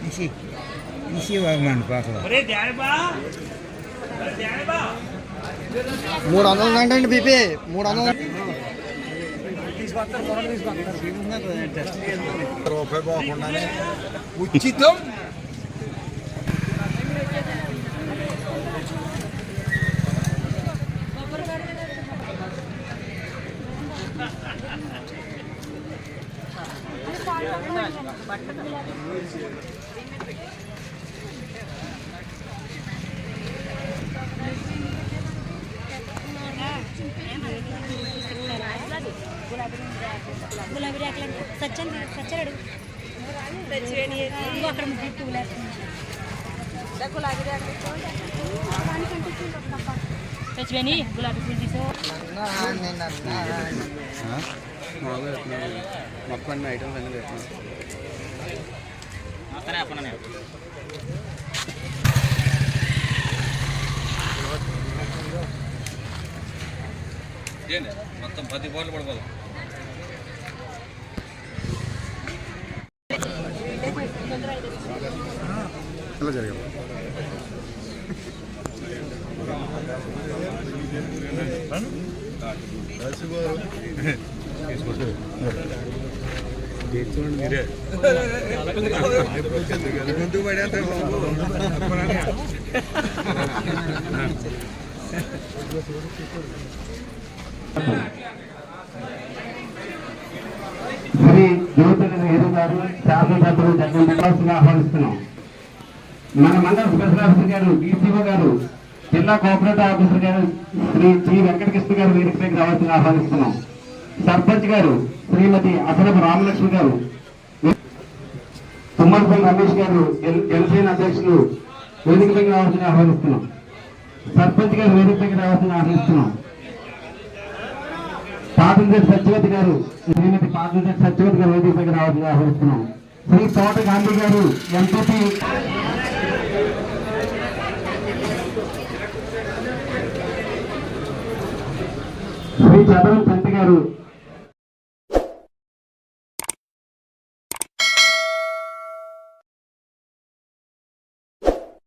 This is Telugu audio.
తీసి తీసి వాగమండి పాకలో మూడు వందలు అంటే బీపీ. మూడు వందలు రూపాయి పోకుండానే ఉచితం గులాబీ రేకులు సచ్చన్ సచ్చరాడు అక్కడ ముగ్గురు పూలు తెచ్చిపోయి గులాబీ పూలు తీసో మొత్తం అన్ని ఐటమ్స్ అన్ని తెచ్చాను మొత్తం పది బోర్లు పడిపోదు జరిగింది ముందు పడేస్తే శ్రీ జ్యోతిని నెహ్రూ గారు శాసనసభ్యులు ఆహ్వానిస్తున్నాం. మన మండల స్పెషల్ ఆఫీసర్ గారు డిసిఓ గారు జిల్లా కోఆపరేటివ్ ఆఫీసర్ గారు శ్రీ జి వెంకటకృష్ణ గారు వేదికపైకి రావాల్సిందిగా ఆహ్వానిస్తున్నాం. సర్పంచ్ గారు శ్రీమతి అసలపు రామలక్ష్మి గారు తుమ్మలపల్లి రమేష్ గారు జనసేన అధ్యక్షులు వేదికపైకి రావాల్సిందిగా ఆహ్వానిస్తున్నాం. సర్పంచ్ గారు వేదికపైకి రావాల్సిన ఆహ్వానిస్తున్నాం. పాతంజలి సత్యవతి గారు శ్రీమతి పాతంజలి సత్యవతి గారు వేదికపైకి రావాలని ఆహ్వానిస్తున్నాం. శ్రీ తోట గాంధీ గారు ఎంపీ జగన్ చదరం గారు